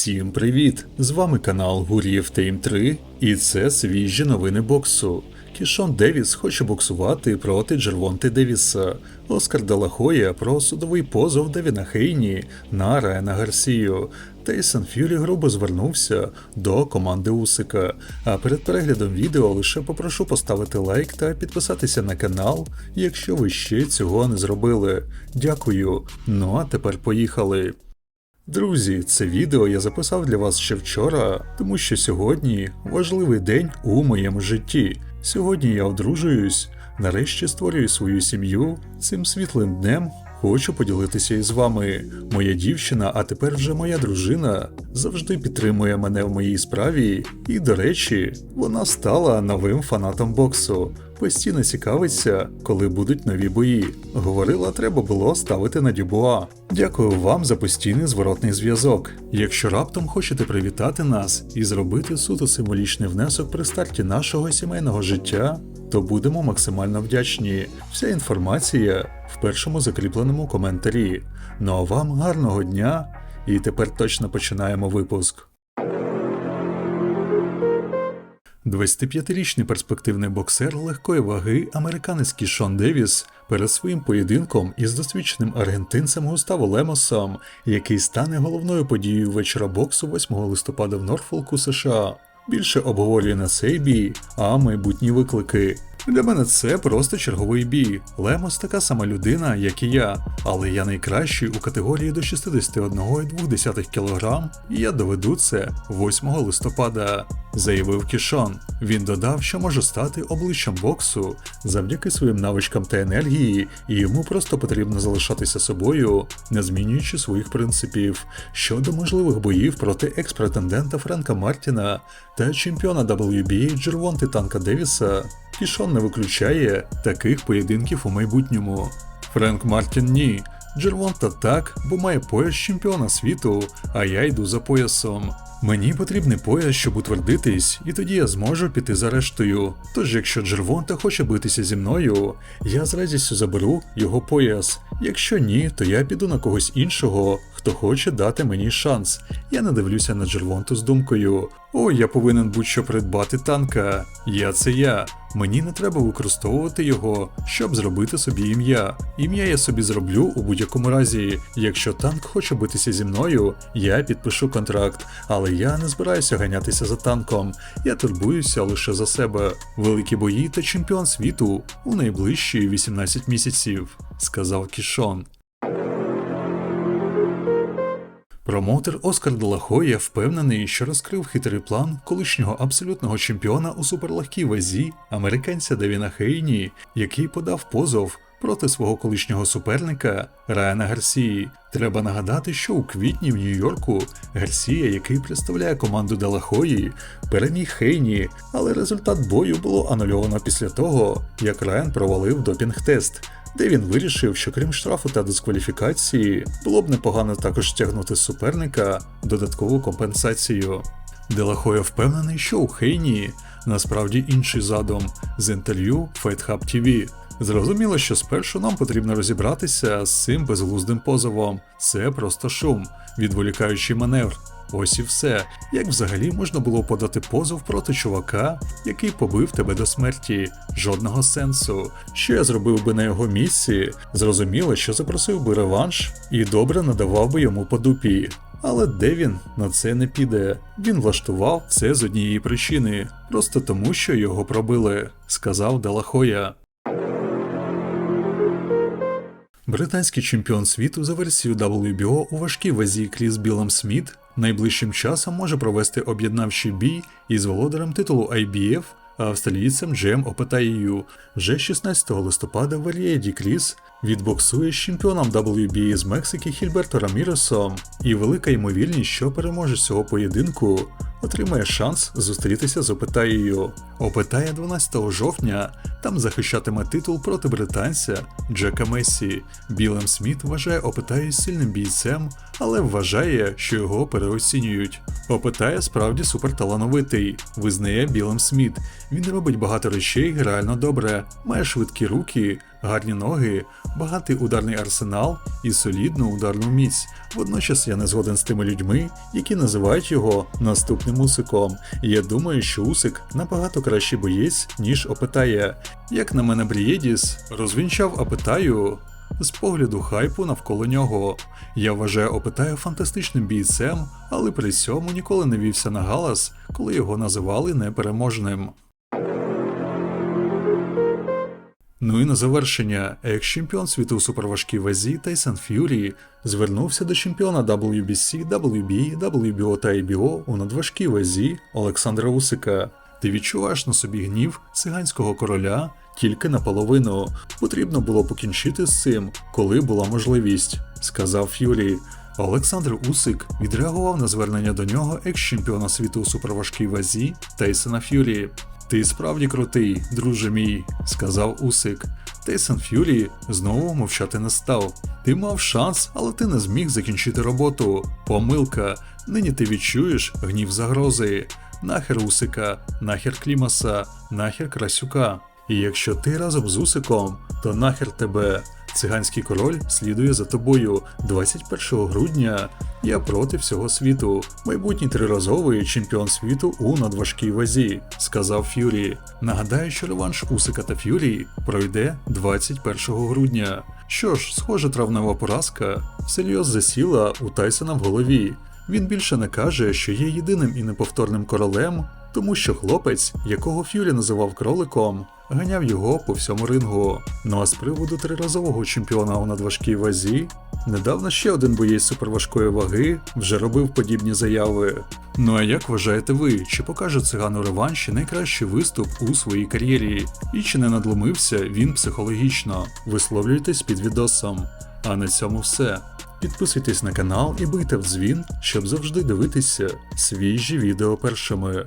Всім привіт! З вами канал Гур'єв Тейм 3 і це свіжі новини боксу. Кішон Девіс хоче боксувати проти Джервонти Девіса. Оскар Делахоя про судовий позов Девіна Хейні на Райана Гарсію. Тейсон Фюрі грубо звернувся до команди Усика. А перед переглядом відео лише попрошу поставити лайк та підписатися на канал, якщо ви ще цього не зробили. Дякую. Ну а тепер поїхали. Друзі, це відео я записав для вас ще вчора, тому що сьогодні важливий день у моєму житті. Сьогодні я одружуюсь, нарешті створюю свою сім'ю. Цим світлим днем хочу поділитися із вами. Моя дівчина, а тепер вже моя дружина, завжди підтримує мене в моїй справі, і, до речі, вона стала новим фанатом боксу. Постійно цікавиться, коли будуть нові бої. Говорила, треба було ставити на дюбуа. Дякую вам за постійний зворотний зв'язок. Якщо раптом хочете привітати нас і зробити суто символічний внесок при старті нашого сімейного життя, то будемо максимально вдячні. Вся інформація в першому закріпленому коментарі. Ну а вам гарного дня! І тепер точно починаємо випуск. 25-річний перспективний боксер легкої ваги американець Кішон Девіс перед своїм поєдинком із досвідченим аргентинцем Густаво Лемосом, який стане головною подією вечора боксу 8 листопада в Норфолку, США. Більше обговорює цей бій, а майбутні виклики. Для мене це просто черговий бій. Лемос така сама людина, як і я, але я найкращий у категорії до 61,2 кг, і я доведу це 8 листопада, заявив Кішон. Він додав, що може стати обличчям боксу завдяки своїм навичкам та енергії, і йому просто потрібно залишатися собою, не змінюючи своїх принципів. Щодо можливих боїв проти екс-претендента Френка Мартіна та чемпіона WBA Джервонти Танка Девіса, Кішон не виключає таких поєдинків у майбутньому. Френк Мартін ні. Джервонта так, бо має пояс чемпіона світу, а я йду за поясом. Мені потрібний пояс, щоб утвердитись, і тоді я зможу піти за рештою. Тож, якщо Джервонта хоче битися зі мною, я з радістю заберу його пояс. Якщо ні, то я піду на когось іншого, хто хоче дати мені шанс. Я не дивлюся на Джервонту з думкою: о, я повинен будь-що придбати танка. Я це я. Мені не треба використовувати його, щоб зробити собі ім'я. Ім'я я собі зроблю у будь-якому разі. Якщо танк хоче битися зі мною, я підпишу контракт, але я не збираюся ганятися за танком. Я турбуюся лише за себе. Великі бої та чемпіон світу у найближчі 18 місяців, сказав Кішон. Промоутер Оскар Делахоя впевнений, що розкрив хитрий план колишнього абсолютного чемпіона у суперлегкій вазі американця Девіна Хейні, який подав позов проти свого колишнього суперника Райана Гарсії. Треба нагадати, що у квітні в Нью-Йорку Гарсія, який представляє команду Делахої, переміг Хейні, але результат бою було анульовано після того, як Райан провалив допінг-тест де він вирішив, що крім штрафу та дискваліфікації, було б непогано також стягнути суперника додаткову компенсацію. Делахоя впевнений, що у Хейні насправді інший задум з інтерв'ю Fight Hub TV. Зрозуміло, що спершу нам потрібно розібратися з цим безглуздим позовом. Це просто шум, відволікаючий маневр. Ось і все. Як взагалі можна було подати позов проти чувака, який побив тебе до смерті? Жодного сенсу. Що я зробив би на його місці? Зрозуміло, що запросив би реванш і добре надавав би йому по дупі. Але де він на це не піде. Він влаштував це з однієї причини, просто тому, що його пробили, сказав Делахоя. Британський чемпіон світу за версією WBO у важкій вазі Кріс Білом Сміт найближчим часом може провести об'єднавчий бій із володарем титулу IBF австралійцем Джем Опетаєю. Вже 16 листопада в Арієді Кріс відбоксує з чемпіоном WBA з Мексики Хільберто Раміросом, і велика ймовірність, що переможець цього поєдинку отримає шанс зустрітися з Опетаєю. Опетая 12 жовтня там захищатиме титул проти британця Джека Месі. Білем Сміт вважає Опетаю сильним бійцем, але вважає, що його переоцінюють. Опетая справді суперталановитий, визнає Білем Сміт. Він робить багато речей реально добре, має швидкі руки, гарні ноги, багатий ударний арсенал і солідну ударну міць. Водночас я не згоден з тими людьми, які називають його наступним Усиком. І я думаю, що Усик набагато кращий боєць, ніж Опитає. Як на мене, Брієдіс розвінчав Апитаю з погляду хайпу навколо нього. Я вважаю Опитаю фантастичним бійцем, але при цьому ніколи не вівся на галас, коли його називали непереможним. Ну і на завершення, екс-чемпіон світу у суперважкій вазі Тайсон Ф'юрі звернувся до чемпіона WBC, WB, WBO та IBO у надважкій вазі Олександра Усика. Ти відчуваєш на собі гнів циганського короля тільки наполовину. Потрібно було покінчити з цим, коли була можливість, сказав Ф'юрі. Олександр Усик відреагував на звернення до нього екс-чемпіона світу у суперважкій вазі Тейсона Ф'юрі. Ти справді крутий, друже мій, сказав Усик. Тейсон Ф'юрі знову мовчати не став. Ти мав шанс, але ти не зміг закінчити роботу. Помилка. Нині ти відчуєш гнів загрози. Нахер Усика, нахер Клімаса, нахер Красюка. І якщо ти разом з Усиком, то нахер тебе. Циганський король слідує за тобою 21 грудня. Я проти всього світу. Майбутній триразовий чемпіон світу у надважкій вазі, сказав Ф'юрі. Нагадаю, що реванш Усика та Ф'юрі пройде 21 грудня. Що ж, схоже, травнева поразка всерйоз засіла у Тайсона в голові. Він більше не каже, що є єдиним і неповторним королем, тому що хлопець, якого Ф'юрі називав кроликом, ганяв його по всьому рингу. Ну а з приводу триразового чемпіона у надважкій вазі, недавно ще один боєць суперважкої ваги вже робив подібні заяви. Ну а як вважаєте ви, чи покаже циган у реванші найкращий виступ у своїй кар'єрі? І чи не надломився він психологічно? Висловлюйтесь під відосом. А на цьому все. Підписуйтесь на канал і бийте в дзвін, щоб завжди дивитися свіжі відео першими.